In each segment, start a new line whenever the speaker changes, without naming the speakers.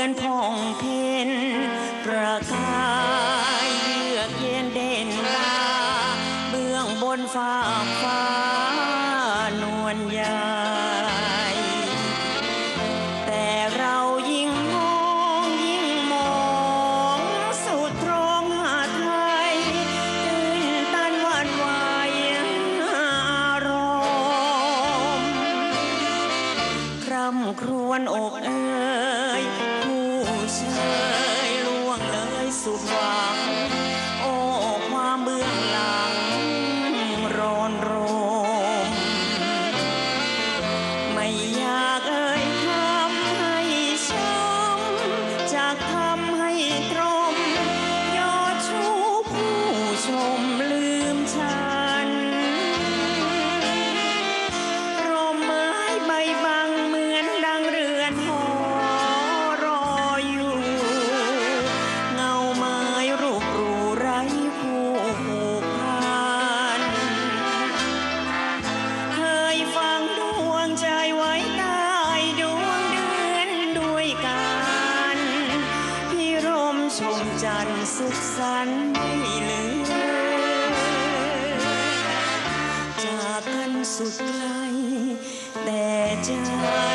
ือนพ่องเพนประกายเยือกเย็นเด่นตาเบื้องบนฟ้าฟ้านวลใหญ่แต่เรายิ่งมองยิ่งมองสุดตรงหาไทยตื่นตันวันวอารมณ์ครำครวนอกเอ ชมจันทร์สุขสันต์ไม่ลืมจากกันสุดไกลแต่ใจ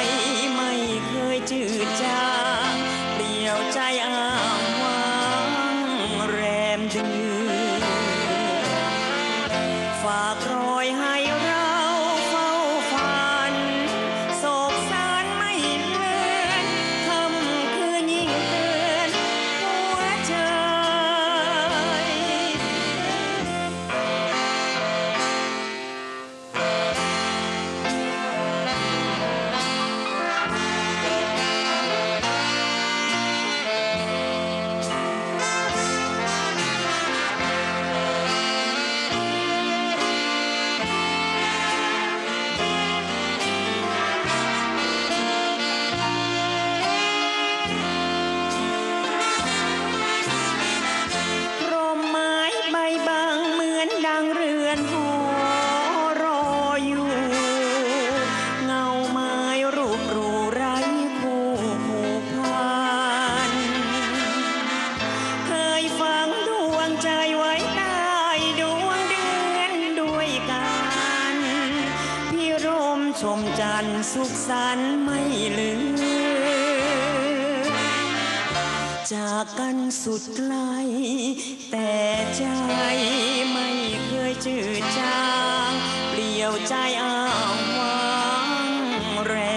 ใจไว้ใต้ดวงเดือนด้วยกันพี่ร่มชมจันทร์สุขสันต์ไม่ลืมจากกันสุดไกล แต่ใจไม่เคยจืดจางเปลี่ยวใจอ้างว้างแรง